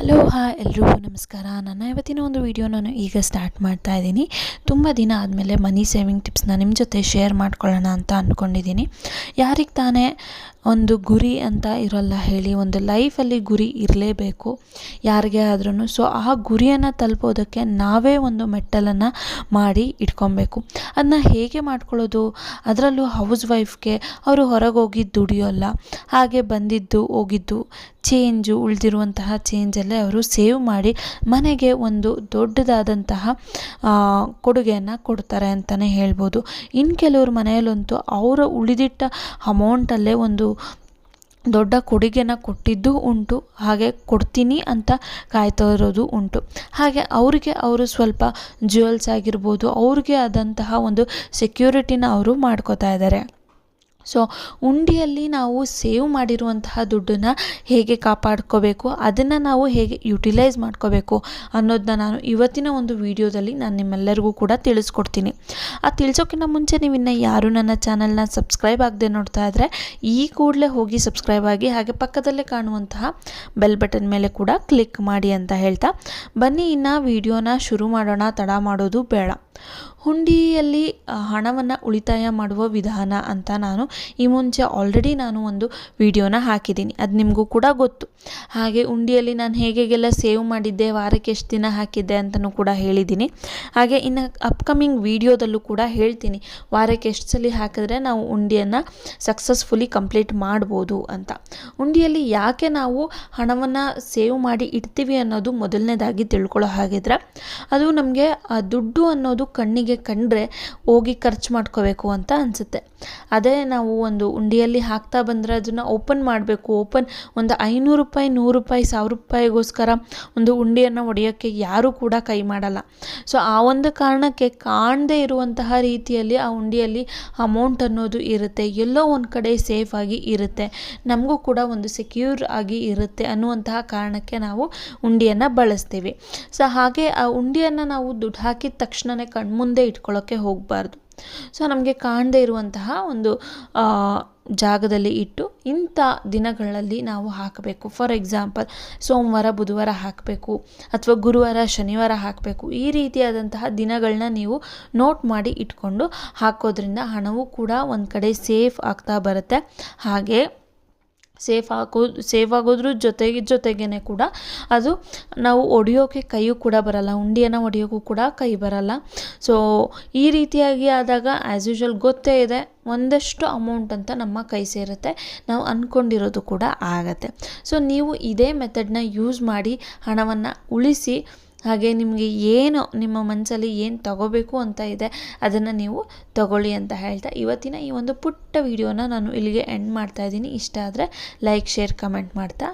Hello, ಹಾ, ಎಲ್ರಿಗೂ ನಮಸ್ಕಾರ. ನನ್ನ ಇವತ್ತಿನ ಒಂದು ವಿಡಿಯೋ ನಾನು ಈಗ ಸ್ಟಾರ್ಟ್ ಮಾಡ್ತಾ ಇದ್ದೀನಿ. ತುಂಬ ದಿನ ಆದಮೇಲೆ ಮನಿ ಸೇವಿಂಗ್ ಟಿಪ್ಸ್ನ ನಿಮ್ಮ ಜೊತೆ ಶೇರ್ ಮಾಡ್ಕೊಳ್ಳೋಣ ಅಂತ ಅಂದ್ಕೊಂಡಿದ್ದೀನಿ ಯಾರಿಗೆ ತಾನೇ ಒಂದು ಗುರಿ ಅಂತ ಇರೋಲ್ಲ ಹೇಳಿ, ಒಂದು ಲೈಫಲ್ಲಿ ಗುರಿ ಇರಲೇಬೇಕು, ಯಾರಿಗೇ ಆದ್ರೂ ಸೊ ಆ ಗುರಿಯನ್ನು ತಲುಪೋದಕ್ಕೆ ನಾವೇ ಒಂದು ಮೆಟ್ಟಲನ್ನು ಮಾಡಿ ಇಟ್ಕೊಬೇಕು. ಅದನ್ನ ಹೇಗೆ ಮಾಡ್ಕೊಳ್ಳೋದು? ಅದರಲ್ಲೂ ಹೌಸ್ ವೈಫ್ಗೆ ಅವರು ಹೊರಗೆ ಹೋಗಿ ದುಡಿಯೋಲ್ಲ, ಹಾಗೆ ಬಂದಿದ್ದು, ಹೋಗಿದ್ದು ಚೇಂಜು ಉಳಿದಿರುವಂತಹ ಚೇಂಜಲ್ಲೇ ಅವರು ಸೇವ್ ಮಾಡಿ ಮನೆಗೆ ಒಂದು ದೊಡ್ಡದಾದಂತಹ ಕೊಡುಗೆಯನ್ನು ಕೊಡ್ತಾರೆ ಅಂತಲೇ ಹೇಳ್ಬೋದು. ಇನ್ನು ಕೆಲವ್ರ ಮನೆಯಲ್ಲಂತೂ ಅವರ ಉಳಿದಿಟ್ಟ ಅಮೌಂಟಲ್ಲೇ ಒಂದು ದೊಡ್ಡ ಕೊಡುಗೆನ ಕೊಟ್ಟಿದ್ದು ಉಂಟು. ಹಾಗೆ ಕೊಡ್ತೀನಿ ಅಂತ ಕಾಯ್ತಾ ಇರೋದು ಉಂಟು. ಹಾಗೆ ಅವರಿಗೆ ಅವರು ಸ್ವಲ್ಪ ಜ್ಯುವೆಲ್ಸ್ ಆಗಿರ್ಬೋದು, ಅವ್ರಿಗೆ ಆದಂತಹ ಒಂದು ಸೆಕ್ಯೂರಿಟಿನ ಅವರು ಮಾಡ್ಕೋತಾ ಇದ್ದಾರೆ ಸೊ ಉಂಡಿಯಲ್ಲಿ ನಾವು ಸೇವ್ ಮಾಡಿರುವಂತಹ ದುಡ್ಡನ್ನು ಹೇಗೆ ಕಾಪಾಡ್ಕೋಬೇಕು, ಅದನ್ನು ನಾವು ಹೇಗೆ ಯುಟಿಲೈಸ್ ಮಾಡ್ಕೋಬೇಕು ಅನ್ನೋದನ್ನ ನಾನು ಇವತ್ತಿನ ಒಂದು ವಿಡಿಯೋದಲ್ಲಿ ನಾನು ನಿಮ್ಮೆಲ್ಲರಿಗೂ ಕೂಡ ತಿಳಿಸ್ಕೊಡ್ತೀನಿ. ಆ ತಿಳಿಸೋಕ್ಕಿಂತ ಮುಂಚೆ ನೀವು ಇನ್ನು ಯಾರು ನನ್ನ ಚಾನಲ್ನ ಸಬ್ಸ್ಕ್ರೈಬ್ ಆಗದೆ ನೋಡ್ತಾ ಇದ್ದರೆ ಈ ಕೂಡಲೇ ಹೋಗಿ ಸಬ್ಸ್ಕ್ರೈಬ್ ಆಗಿ ಹಾಗೆ ಪಕ್ಕದಲ್ಲೇ ಕಾಣುವಂತಹ ಬೆಲ್ ಬಟನ್ ಮೇಲೆ ಕೂಡ ಕ್ಲಿಕ್ ಮಾಡಿ ಅಂತ ಹೇಳ್ತಾ ಬನ್ನಿ ಇನ್ನು ವಿಡಿಯೋನ ಶುರು ಮಾಡೋಣ, ತಡ ಮಾಡೋದು ಬೇಡ. ಹುಂಡಿಯಲ್ಲಿ ಹಣವನ್ನು ಉಳಿತಾಯ ಮಾಡುವ ವಿಧಾನ ಅಂತ ನಾನು ಈ ಮುಂಚೆ ಆಲ್ರೆಡಿ ನಾನು ಒಂದು ವಿಡಿಯೋನ ಹಾಕಿದ್ದೀನಿ. ಅದು ನಿಮಗೂ ಕೂಡ ಗೊತ್ತು. ಹಾಗೆ ಉಂಡಿಯಲ್ಲಿ ನಾನು ಹೇಗೆಲ್ಲ ಸೇವ್ ಮಾಡಿದ್ದೆ, ವಾರಕ್ಕೆ ಎಷ್ಟು ದಿನ ಹಾಕಿದ್ದೆ ಅಂತಲೂ ಕೂಡ ಹೇಳಿದ್ದೀನಿ. ಹಾಗೆ ಇನ್ನು ಅಪ್ಕಮಿಂಗ್ ವಿಡಿಯೋದಲ್ಲೂ ಕೂಡ ಹೇಳ್ತೀನಿ. ವಾರಕ್ಕೆ ಎಷ್ಟು ಸಲ ಹಾಕಿದ್ರೆ ನಾವು ಉಂಡಿಯನ್ನು ಸಕ್ಸಸ್ಫುಲಿ ಕಂಪ್ಲೀಟ್ ಮಾಡ್ಬೋದು ಅಂತ. ಉಂಡಿಯಲ್ಲಿ ಯಾಕೆ ನಾವು ಹಣವನ್ನು ಸೇವ್ ಮಾಡಿ ಇಡ್ತೀವಿ ಅನ್ನೋದು ಮೊದಲನೇದಾಗಿ ತಿಳ್ಕೊಳ್ಳೋ ಹಾಗಿದ್ರೆ, ಅದು ನಮಗೆ ದುಡ್ಡು ಅನ್ನೋದು ಕಣ್ಣಿಗೆ ಕಂಡ್ರೆ ಹೋಗಿ ಖರ್ಚು ಮಾಡ್ಕೋಬೇಕು ಅಂತ ಅನಿಸುತ್ತೆ. ಅದೇ ನಾವು ಒಂದು ಉಂಡಿಯಲ್ಲಿ ಹಾಕ್ತಾ ಬಂದರೆ ಅದನ್ನು ಓಪನ್ ಮಾಡಬೇಕು. ಓಪನ್ ಒಂದು ಐನೂರು ರೂಪಾಯಿ, ನೂರು ರೂಪಾಯಿ, ಸಾವಿರ ರೂಪಾಯಿಗೋಸ್ಕರ ಒಂದು ಉಂಡಿಯನ್ನು ಒಡೆಯೋಕ್ಕೆ ಯಾರೂ ಕೂಡ ಕೈ ಮಾಡಲ್ಲ. ಸೊ ಆ ಒಂದು ಕಾರಣಕ್ಕೆ ಕಾಣದೇ ಇರುವಂತಹ ರೀತಿಯಲ್ಲಿ ಆ ಉಂಡಿಯಲ್ಲಿ ಅಮೌಂಟ್ ಅನ್ನೋದು ಇರುತ್ತೆ. ಎಲ್ಲೋ ಒಂದು ಕಡೆ ಸೇಫ್ ಆಗಿ ಇರುತ್ತೆ. ನಮಗೂ ಕೂಡ ಒಂದು ಸೆಕ್ಯೂರ್ ಆಗಿ ಇರುತ್ತೆ ಅನ್ನುವಂತಹ ಕಾರಣಕ್ಕೆ ನಾವು ಉಂಡಿಯನ್ನು ಬಳಸ್ತೀವಿ. ಸೊ ಹಾಗೆ ಆ ಉಂಡಿಯನ್ನು ನಾವು ದುಡ್ಡು ಹಾಕಿದ ತಕ್ಷಣವೇ ಕಣ್ಮುಂದೆ ಇಟ್ಕೊಳ್ಳೋಕ್ಕೆ ಹೋಗಬಾರ್ದು. ಸೊ ನಮಗೆ ಕಾಣದೇ ಇರುವಂತಹ ಒಂದು ಜಾಗದಲ್ಲಿ ಇಟ್ಟು ಇಂಥ ದಿನಗಳಲ್ಲಿ ನಾವು ಹಾಕಬೇಕು. ಫಾರ್ ಎಕ್ಸಾಂಪಲ್ ಸೋಮವಾರ, ಬುಧವಾರ ಹಾಕಬೇಕು, ಅಥವಾ ಗುರುವಾರ, ಶನಿವಾರ ಹಾಕಬೇಕು. ಈ ರೀತಿಯಾದಂತಹ ದಿನಗಳನ್ನ ನೀವು ನೋಟ್ ಮಾಡಿ ಇಟ್ಕೊಂಡು ಹಾಕೋದ್ರಿಂದ ಹಣವು ಕೂಡ ಒಂದು ಕಡೆ ಸೇಫ್ ಆಗ್ತಾ ಬರುತ್ತೆ. ಹಾಗೆ ಸೇಫ್ ಆಗೋದು ಸೇಫ್ ಆಗೋದ್ರ ಜೊತೆಗೆ ಜೊತೆಗೇ ಕೂಡ ಅದು ನಾವು ಒಡೆಯೋಕೆ ಕೈಯೂ ಕೂಡ ಬರಲ್ಲ, ಉಂಡಿಯನ್ನು ಒಡೆಯೋಕ್ಕೂ ಕೂಡ ಕೈ ಬರಲ್ಲ. ಸೊ ಈ ರೀತಿಯಾಗಿ ಆದಾಗ ಆ್ಯಸ್ ಯೂಶ್ವಲ್ ಗೊತ್ತೇ ಇದೆ, ಒಂದಷ್ಟು ಅಮೌಂಟ್ ಅಂತ ನಮ್ಮ ಕೈ ಸೇರುತ್ತೆ, ನಾವು ಅಂದ್ಕೊಂಡಿರೋದು ಕೂಡ ಆಗತ್ತೆ. ಸೊ ನೀವು ಇದೇ ಮೆಥಡ್ನ ಯೂಸ್ ಮಾಡಿ ಹಣವನ್ನು ಉಳಿಸಿ ಹಾಗೆ ನಿಮಗೆ ಏನು, ನಿಮ್ಮ ಮನಸ್ಸಲ್ಲಿ ಏನು ತಗೋಬೇಕು ಅಂತ ಇದೆ, ಅದನ್ನು ನೀವು ತಗೊಳ್ಳಿ ಅಂತ ಹೇಳ್ತಾ ಇವತ್ತಿನ ಈ ಒಂದು ಪುಟ್ಟ ವಿಡಿಯೋನ ನಾನು ಇಲ್ಲಿಗೆ ಎಂಡ್ ಮಾಡ್ತಾ ಇದ್ದೀನಿ. ಇಷ್ಟ ಆದರೆ ಲೈಕ್ ಶೇರ್ ಕಮೆಂಟ್ ಮಾಡ್ತಾ